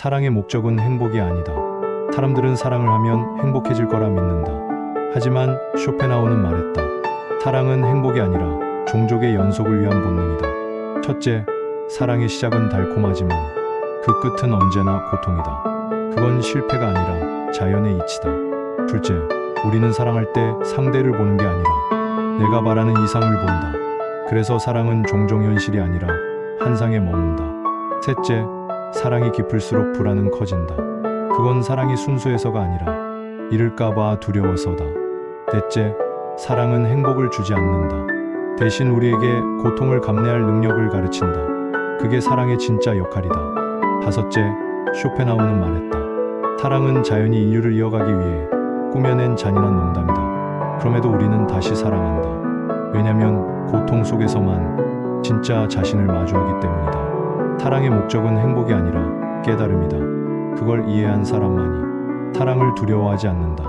사랑의 목적은 행복이 아니다. 사람들은 사랑을 하면 행복해질 거라 믿는다. 하지만 쇼펜하우는 말했다. 사랑은 행복이 아니라 종족의 연속을 위한 본능이다. 첫째, 사랑의 시작은 달콤하지만 그 끝은 언제나 고통이다. 그건 실패가 아니라 자연의 이치다. 둘째, 우리는 사랑할 때 상대를 보는 게 아니라 내가 바라는 이상을 본다. 그래서 사랑은 종종 현실이 아니라 한상에 머문다. 셋째, 사랑이 깊을수록 불안은 커진다. 그건 사랑이 순수해서가 아니라 잃을까봐 두려워서다. 넷째, 사랑은 행복을 주지 않는다. 대신 우리에게 고통을 감내할 능력을 가르친다. 그게 사랑의 진짜 역할이다. 다섯째, 쇼펜하우는 말했다. 사랑은 자연히 인류를 이어가기 위해 꾸며낸 잔인한 농담이다. 그럼에도 우리는 다시 사랑한다. 왜냐면 고통 속에서만 진짜 자신을 마주하기 때문이다. 사랑의 목적은 행복이 아니라 깨달음이다. 그걸 이해한 사람만이 사랑을 두려워하지 않는다.